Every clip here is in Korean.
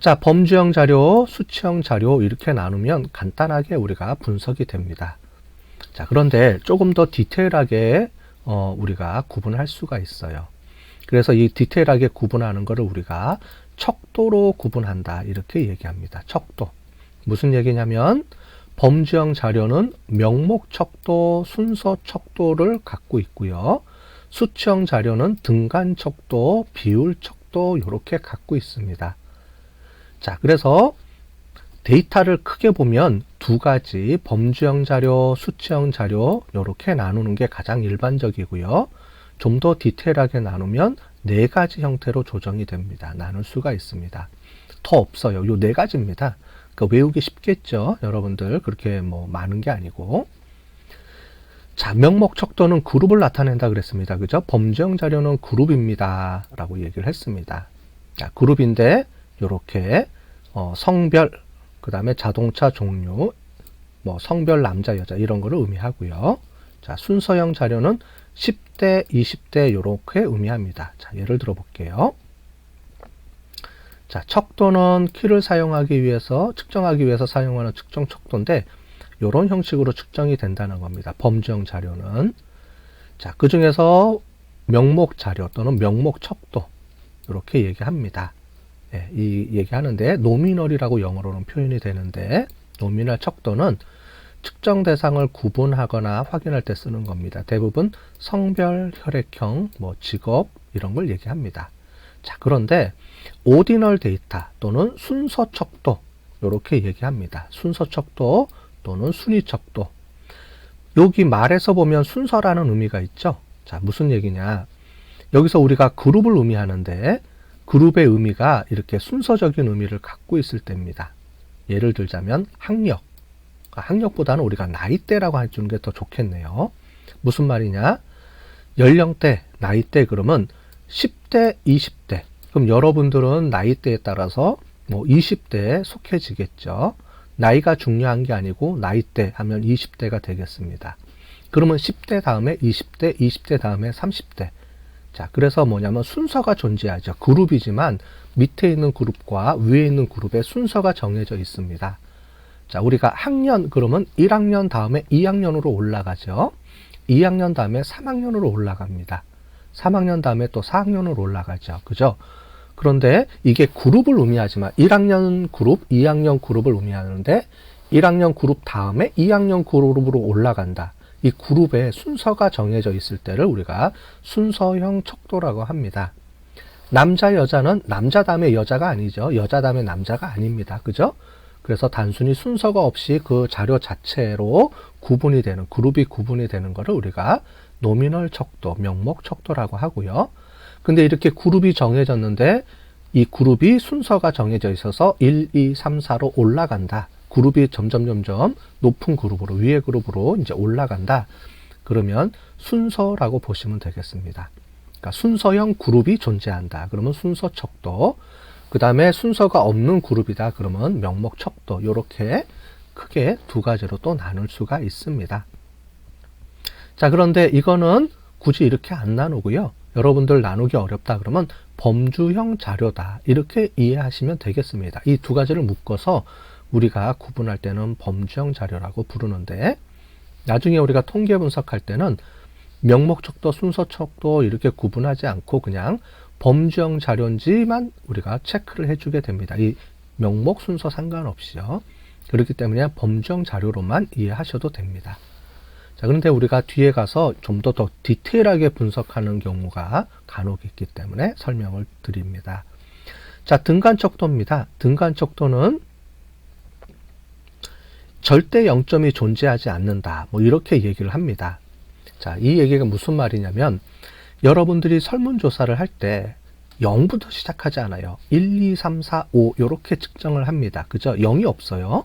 자, 범주형 자료, 수치형 자료 이렇게 나누면 간단하게 우리가 분석이 됩니다. 자, 그런데 조금 더 디테일하게 어, 우리가 구분할 수가 있어요. 그래서 이 디테일하게 구분하는 것을 우리가 척도로 구분한다. 이렇게 얘기합니다. 척도. 무슨 얘기냐면 범주형 자료는 명목 척도, 순서 척도를 갖고 있고요. 수치형 자료는 등간 척도, 비율 척도 이렇게 갖고 있습니다. 자, 그래서 데이터를 크게 보면 두 가지 범주형 자료, 수치형 자료 이렇게 나누는 게 가장 일반적이고요. 좀 더 디테일하게 나누면 네 가지 형태로 조정이 됩니다. 나눌 수가 있습니다. 더 없어요. 요 네 가지입니다. 그 외우기 쉽겠죠. 여러분들 그렇게 뭐 많은 게 아니고. 자, 명목 척도는 그룹을 나타낸다 그랬습니다. 그죠? 범주형 자료는 그룹입니다. 라고 얘기를 했습니다. 자, 그룹인데 요렇게 어, 성별, 그 다음에 자동차 종류, 뭐 성별 남자 여자 이런 거를 의미하고요. 자, 순서형 자료는 10대, 20대 요렇게 의미합니다. 자, 예를 들어 볼게요. 자, 척도는 키를 사용하기 위해서 측정하기 위해서 사용하는 측정 척도인데 요런 형식으로 측정이 된다는 겁니다. 범주형 자료는 자, 그 중에서 명목 자료 또는 명목 척도 이렇게 얘기합니다. 예, 이 얘기하는데 노미널이라고 영어로는 표현이 되는데 노미널 척도는 측정 대상을 구분하거나 확인할 때 쓰는 겁니다. 대부분 성별, 혈액형, 뭐 직업 이런 걸 얘기합니다. 자, 그런데 오디널 데이터 또는 순서 척도 이렇게 얘기합니다. 순서 척도 또는 순위 척도. 여기 말에서 보면 순서라는 의미가 있죠. 자, 무슨 얘기냐? 여기서 우리가 그룹을 의미하는데 그룹의 의미가 이렇게 순서적인 의미를 갖고 있을 때입니다. 예를 들자면 학력. 학력보다는 우리가 나이대라고 해주는 게 더 좋겠네요. 무슨 말이냐? 연령대, 나이대 그러면 10대, 20대. 그럼 여러분들은 나이대에 따라서 뭐 20대에 속해지겠죠. 나이가 중요한 게 아니고 나이대 하면 20대가 되겠습니다. 그러면 10대 다음에 20대, 20대 다음에 30대. 자, 그래서 뭐냐면 순서가 존재하죠. 그룹이지만 밑에 있는 그룹과 위에 있는 그룹의 순서가 정해져 있습니다. 자, 우리가 학년 그러면 1학년 다음에 2학년으로 올라가죠. 2학년 다음에 3학년으로 올라갑니다. 3학년 다음에 또 4학년으로 올라가죠. 그죠? 그런데 이게 그룹을 의미하지만 1학년 그룹, 2학년 그룹을 의미하는데 1학년 그룹 다음에 2학년 그룹으로 올라간다. 이 그룹의 순서가 정해져 있을 때를 우리가 순서형 척도라고 합니다. 남자, 여자는 남자 다음에 여자가 아니죠. 여자 다음에 남자가 아닙니다. 그죠? 그래서 단순히 순서가 없이 그 자료 자체로 구분이 되는, 그룹이 구분이 되는 것을 우리가 노미널 척도, 명목 척도라고 하고요. 근데 이렇게 그룹이 정해졌는데 이 그룹이 순서가 정해져 있어서 1, 2, 3, 4로 올라간다. 그룹이 점점 점점 높은 그룹으로 위의 그룹으로 이제 올라간다. 그러면 순서라고 보시면 되겠습니다. 그러니까 순서형 그룹이 존재한다. 그러면 순서 척도. 그 다음에 순서가 없는 그룹이다. 그러면 명목 척도. 이렇게 크게 두 가지로 또 나눌 수가 있습니다. 자, 그런데 이거는 굳이 이렇게 안 나누고요. 여러분들 나누기 어렵다 그러면 범주형 자료다. 이렇게 이해하시면 되겠습니다. 이 두 가지를 묶어서 우리가 구분할 때는 범주형 자료라고 부르는데 나중에 우리가 통계 분석할 때는 명목척도, 순서척도 이렇게 구분하지 않고 그냥 범주형 자료인지만 우리가 체크를 해주게 됩니다. 이 명목 순서 상관없이요. 그렇기 때문에 범주형 자료로만 이해하셔도 됩니다. 자, 그런데 우리가 뒤에 가서 좀 더 더 디테일하게 분석하는 경우가 간혹 있기 때문에 설명을 드립니다. 자, 등간 척도입니다. 등간 척도는 절대 0점이 존재하지 않는다. 뭐 이렇게 얘기를 합니다. 자, 이 얘기가 무슨 말이냐면 여러분들이 설문조사를 할 때 0부터 시작하지 않아요. 1, 2, 3, 4, 5 이렇게 측정을 합니다. 그죠? 0이 없어요.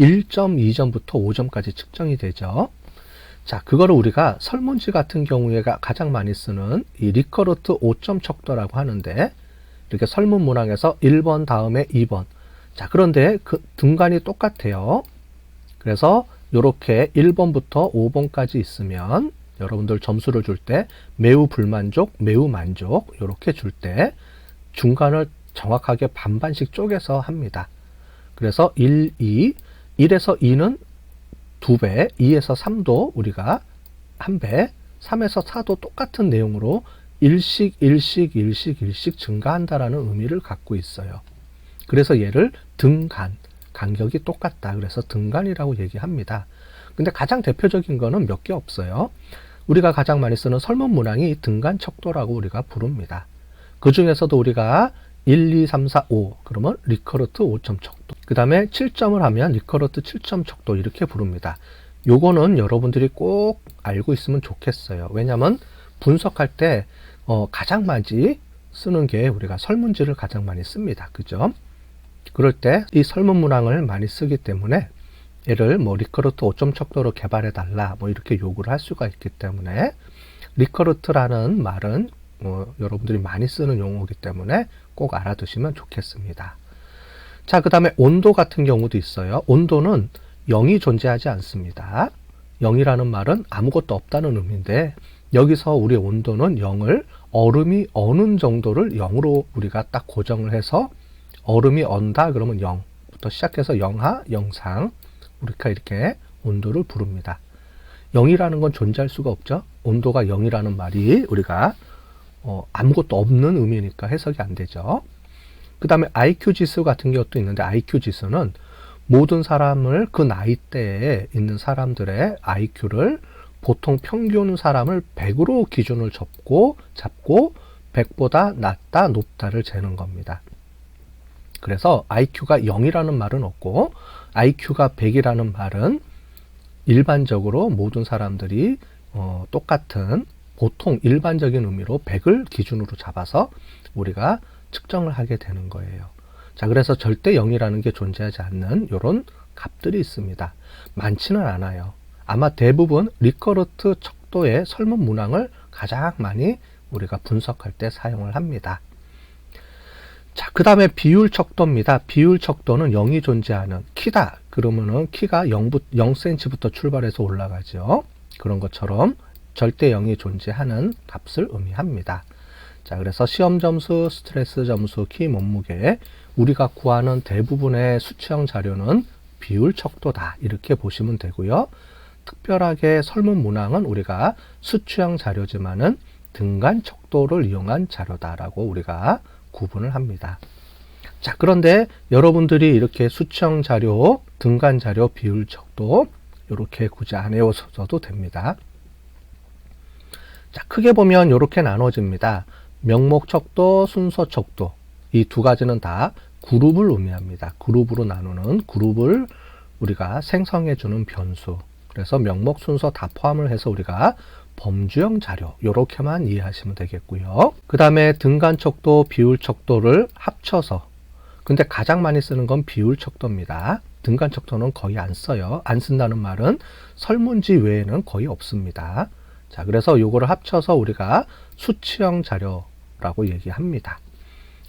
1점, 2점부터 5점까지 측정이 되죠. 자, 그거를 우리가 설문지 같은 경우에가 가장 많이 쓰는 이 리커르트 5점 척도라고 하는데 이렇게 설문 문항에서 1번 다음에 2번. 자, 그런데 그 등간이 똑같아요. 그래서 이렇게 1번부터 5번까지 있으면 여러분들 점수를 줄 때 매우 불만족, 매우 만족 이렇게 줄 때 중간을 정확하게 반반씩 쪼개서 합니다. 그래서 1, 2, 1에서 2는 2배, 2에서 3도 우리가 1배, 3에서 4도 똑같은 내용으로 일씩, 일씩, 일씩, 일씩 증가한다라는 의미를 갖고 있어요. 그래서 얘를 등간, 간격이 똑같다. 그래서 등간이라고 얘기합니다. 근데 가장 대표적인 거는 몇 개 없어요. 우리가 가장 많이 쓰는 설문 문항이 등간 척도라고 우리가 부릅니다. 그 중에서도 우리가 1, 2, 3, 4, 5 그러면 리커르트 5점 척도 그 다음에 7점을 하면 리커르트 7점 척도 이렇게 부릅니다. 요거는 여러분들이 꼭 알고 있으면 좋겠어요. 왜냐하면 분석할 때 어, 가장 많이 쓰는 게 우리가 설문지를 가장 많이 씁니다. 그죠? 그럴 때 이 설문 문항을 많이 쓰기 때문에 얘를 뭐 리커르트 5점 척도로 개발해 달라 뭐 이렇게 요구를 할 수가 있기 때문에 리커르트라는 말은 어, 여러분들이 많이 쓰는 용어이기 때문에 꼭 알아두시면 좋겠습니다. 자, 그 다음에 온도 같은 경우도 있어요. 온도는 0이 존재하지 않습니다. 0이라는 말은 아무것도 없다는 의미인데 여기서 우리 온도는 0을 얼음이 어는 정도를 0으로 우리가 딱 고정을 해서 얼음이 언다 그러면 0부터 시작해서 영하, 영상 우리가 이렇게 온도를 부릅니다. 0이라는 건 존재할 수가 없죠. 온도가 0이라는 말이 우리가 어, 아무것도 없는 의미니까 해석이 안 되죠. 그 다음에 IQ 지수 같은 것도 있는데 IQ 지수는 모든 사람을 그 나이대에 있는 사람들의 IQ를 보통 평균 사람을 100으로 기준을 잡고 잡고 100보다 낮다 높다를 재는 겁니다. 그래서 IQ가 0이라는 말은 없고 IQ가 100이라는 말은 일반적으로 모든 사람들이 어, 똑같은 보통 일반적인 의미로 100을 기준으로 잡아서 우리가 측정을 하게 되는 거예요. 자, 그래서 절대 0이라는 게 존재하지 않는 이런 값들이 있습니다. 많지는 않아요. 아마 대부분 리커르트 척도의 설문 문항을 가장 많이 우리가 분석할 때 사용을 합니다. 자, 그 다음에 비율 척도입니다. 비율 척도는 0이 존재하는 키다. 그러면은 키가 0부, 0cm부터 출발해서 올라가죠. 그런 것처럼 절대 0이 존재하는 값을 의미합니다. 자, 그래서 시험 점수, 스트레스 점수, 키 몸무게, 우리가 구하는 대부분의 수치형 자료는 비율 척도다. 이렇게 보시면 되고요. 특별하게 설문 문항은 우리가 수치형 자료지만은 등간 척도를 이용한 자료다라고 우리가 구분을 합니다. 자, 그런데 여러분들이 이렇게 수치형 자료, 등간 자료, 비율 척도 이렇게 굳이 안 외워서도 됩니다. 자, 크게 보면 이렇게 나눠집니다. 명목 척도, 순서 척도. 이 두 가지는 다 그룹을 의미합니다. 그룹으로 나누는 그룹을 우리가 생성해 주는 변수. 그래서 명목 순서 다 포함을 해서 우리가 범주형 자료 이렇게만 이해하시면 되겠고요. 그 다음에 등간 척도, 비율 척도를 합쳐서 근데 가장 많이 쓰는 건 비율 척도입니다. 등간 척도는 거의 안 써요. 안 쓴다는 말은 설문지 외에는 거의 없습니다. 자, 그래서 요거를 합쳐서 우리가 수치형 자료라고 얘기합니다.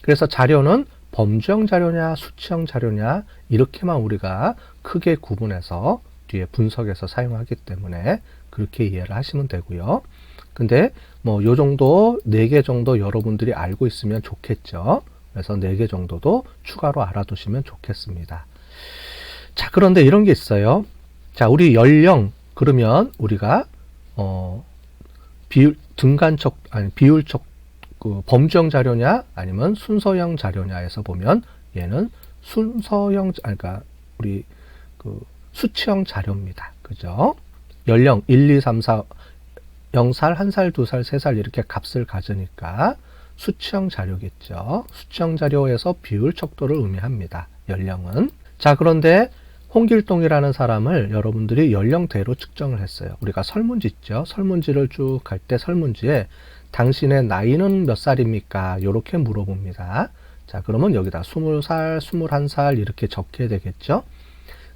그래서 자료는 범주형 자료냐, 수치형 자료냐, 이렇게만 우리가 크게 구분해서 뒤에 분석해서 사용하기 때문에 그렇게 이해를 하시면 되고요. 근데 뭐 요 정도 네 개 정도 여러분들이 알고 있으면 좋겠죠. 그래서 네 개 정도도 추가로 알아두시면 좋겠습니다. 자, 그런데 이런 게 있어요. 자, 우리 연령 그러면 우리가 어 비율 등간척 아니 비율척 그 범주형 자료냐 아니면 순서형 자료냐에서 보면 얘는 순서형 아니 그러니까 우리 그 수치형 자료입니다. 그죠? 연령 1, 2, 3, 4 0살, 1살, 2살, 3살 이렇게 값을 가지니까 수치형 자료겠죠. 수치형 자료에서 비율 척도를 의미합니다. 연령은. 자, 그런데 홍길동이라는 사람을 여러분들이 연령대로 측정을 했어요. 우리가 설문지 있죠. 설문지를 쭉 갈 때 설문지에 당신의 나이는 몇 살입니까? 이렇게 물어봅니다. 자, 그러면 여기다 20살, 21살 이렇게 적게 되겠죠.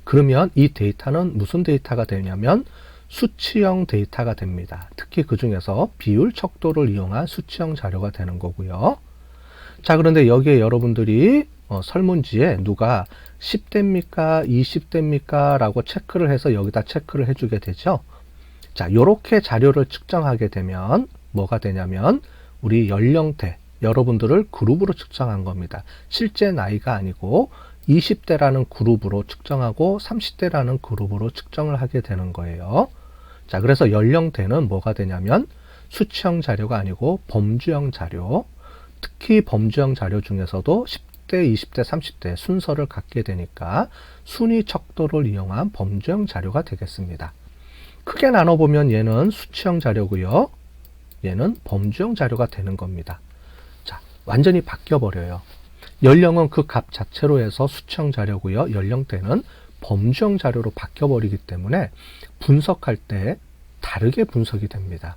그러면 이 데이터는 무슨 데이터가 되냐면 수치형 데이터가 됩니다. 특히 그 중에서 비율 척도를 이용한 수치형 자료가 되는 거고요. 자, 그런데 여기에 여러분들이 어, 설문지에 누가 10대입니까? 20대입니까? 라고 체크를 해서 여기다 체크를 해주게 되죠. 자, 요렇게 자료를 측정하게 되면 뭐가 되냐면 우리 연령대, 여러분들을 그룹으로 측정한 겁니다. 실제 나이가 아니고 20대라는 그룹으로 측정하고 30대라는 그룹으로 측정을 하게 되는 거예요. 자, 그래서 연령대는 뭐가 되냐면 수치형 자료가 아니고 범주형 자료, 특히 범주형 자료 중에서도 10대, 20대, 30대 순서를 갖게 되니까 순위 척도를 이용한 범주형 자료가 되겠습니다. 크게 나눠보면 얘는 수치형 자료고요. 얘는 범주형 자료가 되는 겁니다. 자, 완전히 바뀌어버려요. 연령은 그 값 자체로 해서 수치형 자료고요. 연령대는 범주형 자료로 바뀌어버리기 때문에 분석할 때 다르게 분석이 됩니다.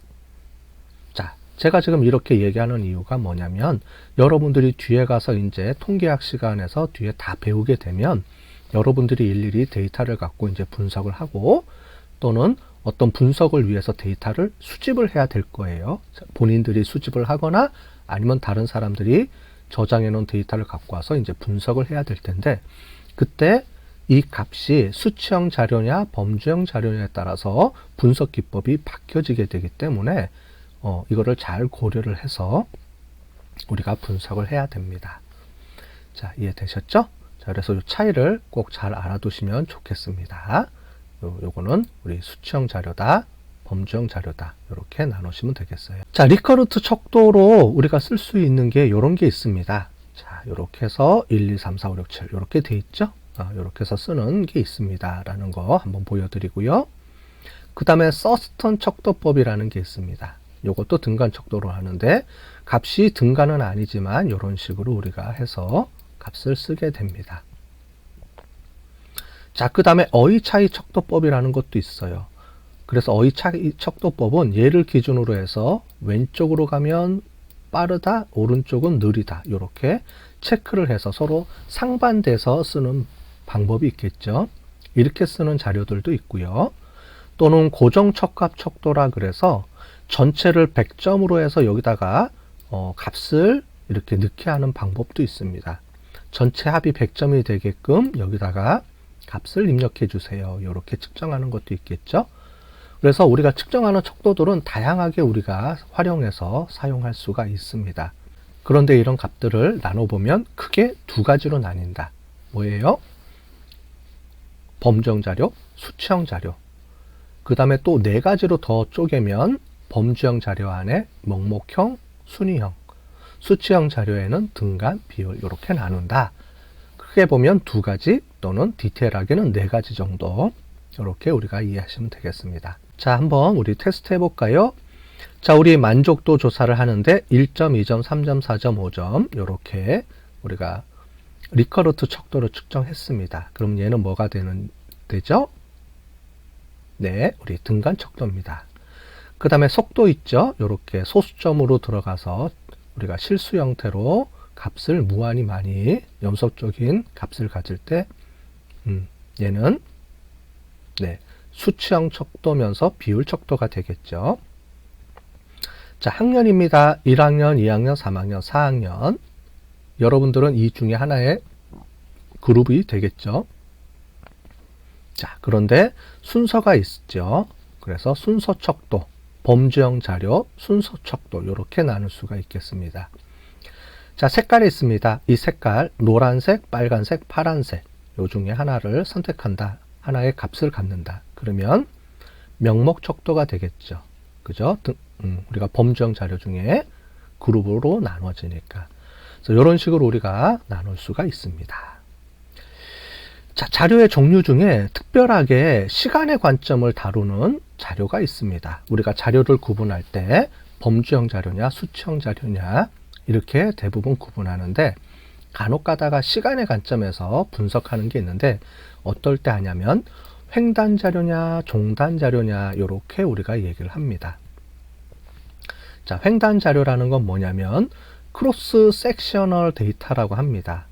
자, 제가 지금 이렇게 얘기하는 이유가 뭐냐면 여러분들이 뒤에 가서 이제 통계학 시간에서 뒤에 다 배우게 되면 여러분들이 일일이 데이터를 갖고 이제 분석을 하고 또는 어떤 분석을 위해서 데이터를 수집을 해야 될 거예요. 본인들이 수집을 하거나 아니면 다른 사람들이 저장해 놓은 데이터를 갖고 와서 이제 분석을 해야 될 텐데 그때 이 값이 수치형 자료냐 범주형 자료냐에 따라서 분석 기법이 바뀌어지게 되기 때문에 어, 이거를 잘 고려를 해서 우리가 분석을 해야 됩니다. 자, 이해되셨죠? 자, 그래서 이 차이를 꼭 잘 알아두시면 좋겠습니다. 요, 요거는 우리 수치형 자료다, 범주형 자료다. 이렇게 나누시면 되겠어요. 자, 리커루트 척도로 우리가 쓸 수 있는 게 이런 게 있습니다. 자, 이렇게 해서 1, 2, 3, 4, 5, 6, 7 이렇게 돼 있죠? 이렇게 해서 쓰는 게 있습니다. 라는 거 한번 보여드리고요. 그 다음에 서스턴 척도법이라는 게 있습니다. 요것도 등간 척도로 하는데 값이 등간은 아니지만 이런 식으로 우리가 해서 값을 쓰게 됩니다. 자, 그 다음에 어휘 차이 척도법이라는 것도 있어요. 그래서 어휘 차이 척도법은 얘를 기준으로 해서 왼쪽으로 가면 빠르다, 오른쪽은 느리다. 이렇게 체크를 해서 서로 상반돼서 쓰는 방법이 있겠죠. 이렇게 쓰는 자료들도 있고요. 또는 고정 척값 척도라 그래서 전체를 100점으로 해서 여기다가 어, 값을 이렇게 넣게 하는 방법도 있습니다. 전체 합이 100점이 되게끔 여기다가 값을 입력해 주세요. 이렇게 측정하는 것도 있겠죠. 그래서 우리가 측정하는 척도들은 다양하게 우리가 활용해서 사용할 수가 있습니다. 그런데 이런 값들을 나눠보면 크게 두 가지로 나뉜다. 뭐예요? 범정 자료, 수치형 자료. 그 다음에 또 네 가지로 더 쪼개면 범주형 자료 안에 목목형, 순위형, 수치형 자료에는 등간, 비율 이렇게 나눈다. 크게 보면 두 가지 또는 디테일하게는 네 가지 정도 이렇게 우리가 이해하시면 되겠습니다. 자, 한번 우리 테스트 해볼까요? 자, 우리 만족도 조사를 하는데 1점, 2점, 3점, 4점, 5점 이렇게 우리가 리커루트 척도를 측정했습니다. 그럼 얘는 뭐가 되는 되죠? 네, 우리 등간 척도입니다. 그 다음에 속도 있죠? 이렇게 소수점으로 들어가서 우리가 실수 형태로 값을 무한히 많이 연속적인 값을 가질 때 음, 얘는 네, 수치형 척도면서 비율 척도가 되겠죠. 자, 학년입니다. 1학년, 2학년, 3학년, 4학년. 여러분들은 이 중에 하나의 그룹이 되겠죠. 자, 그런데 순서가 있죠. 그래서 순서 척도, 범주형 자료, 순서 척도 이렇게 나눌 수가 있겠습니다. 자, 색깔이 있습니다. 이 색깔 노란색, 빨간색, 파란색 요 중에 하나를 선택한다. 하나의 값을 갖는다. 그러면 명목 척도가 되겠죠. 그죠? 등, 음, 우리가 범주형 자료 중에 그룹으로 나눠지니까. 그래서 이런 식으로 우리가 나눌 수가 있습니다. 자, 자료의 종류 중에 특별하게 시간의 관점을 다루는 자료가 있습니다. 우리가 자료를 구분할 때 범주형 자료냐, 수치형 자료냐, 이렇게 대부분 구분하는데, 간혹 가다가 시간의 관점에서 분석하는 게 있는데, 어떨 때 하냐면, 횡단 자료냐, 종단 자료냐, 이렇게 우리가 얘기를 합니다. 자, 횡단 자료라는 건 뭐냐면, 크로스 섹셔널 데이터라고 합니다.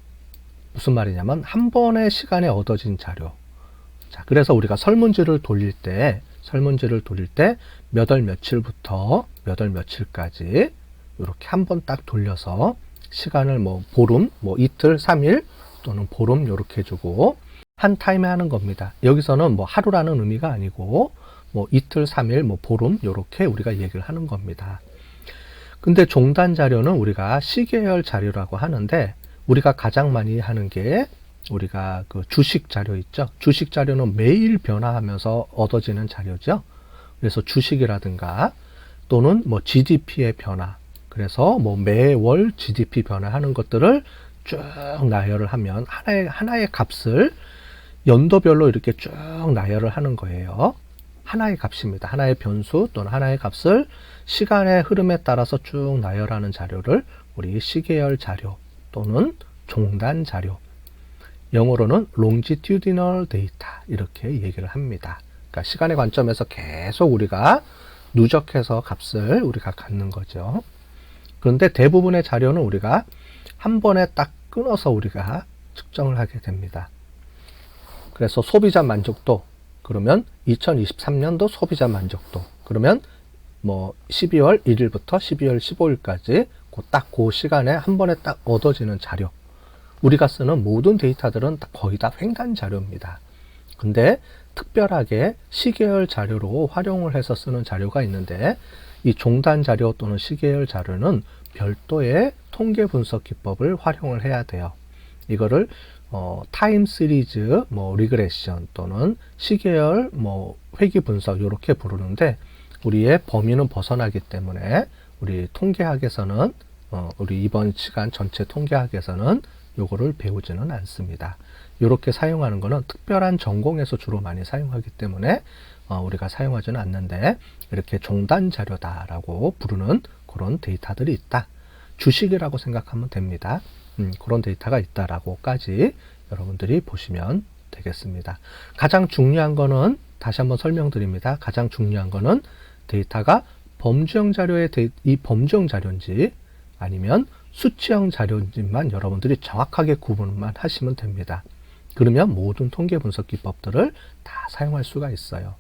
무슨 말이냐면 한 번의 시간에 얻어진 자료. 자, 그래서 우리가 설문지를 돌릴 때 설문지를 돌릴 때 몇 월 며칠부터 몇 월 며칠까지 이렇게 한 번 딱 돌려서 시간을 뭐 보름, 뭐 이틀, 3일 또는 보름 이렇게 주고 한 타임에 하는 겁니다. 여기서는 뭐 하루라는 의미가 아니고 뭐 이틀, 3일, 뭐 보름 이렇게 우리가 얘기를 하는 겁니다. 근데 종단 자료는 우리가 시계열 자료라고 하는데 우리가 가장 많이 하는 게 우리가 그 주식 자료 있죠. 주식 자료는 매일 변화하면서 얻어지는 자료죠. 그래서 주식이라든가 또는 뭐 GDP의 변화. 그래서 뭐 매월 GDP 변화하는 것들을 쭉 나열을 하면 하나의 하나의 값을 연도별로 이렇게 쭉 나열을 하는 거예요. 하나의 값입니다. 하나의 변수 또는 하나의 값을 시간의 흐름에 따라서 쭉 나열하는 자료를 우리 시계열 자료 또는 종단 자료 영어로는 longitudinal data 이렇게 얘기를 합니다. 그러니까 시간의 관점에서 계속 우리가 누적해서 값을 우리가 갖는 거죠. 그런데 대부분의 자료는 우리가 한 번에 딱 끊어서 우리가 측정을 하게 됩니다. 그래서 소비자 만족도 그러면 2023년도 소비자 만족도 그러면 뭐 12월 1일부터 12월 15일까지 딱그 시간에 한 번에 딱 얻어지는 자료 우리가 쓰는 모든 데이터들은 다- 거의 다 횡단 자료입니다. 근데 특별하게 시계열 자료로 활용을 해서 쓰는 자료가 있는데 이 종단 자료 또는 시계열 자료는 별도의 통계 분석 기법을 활용을 해야 돼요. 이거를 어, 타임 시리즈 뭐 리그레션 또는 시계열 뭐 회귀 분석 이렇게 부르는데 우리의 범위는 벗어나기 때문에 우리 통계학에서는 어, 우리 이번 시간 전체 통계학에서는 요거를 배우지는 않습니다. 이렇게 사용하는 거는 특별한 전공에서 주로 많이 사용하기 때문에 어, 우리가 사용하지는 않는데 이렇게 종단 자료다라고 부르는 그런 데이터들이 있다. 주식이라고 생각하면 됩니다. 음, 그런 데이터가 있다라고까지 여러분들이 보시면 되겠습니다. 가장 중요한 거는 다시 한번 설명드립니다. 가장 중요한 거는 데이터가 범주형 자료의 데이, 이 범주형 자료인지 아니면 수치형 자료인지만 여러분들이 정확하게 구분만 하시면 됩니다. 그러면 모든 통계 분석 기법들을 다 사용할 수가 있어요.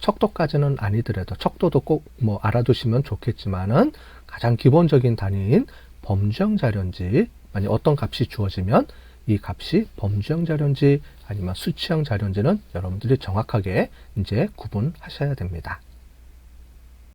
척도까지는 아니더라도 척도도 꼭 뭐 알아두시면 좋겠지만은 가장 기본적인 단위인 범주형 자료인지 만약 어떤 값이 주어지면 이 값이 범주형 자료인지 아니면 수치형 자료인지는 여러분들이 정확하게 이제 구분하셔야 됩니다.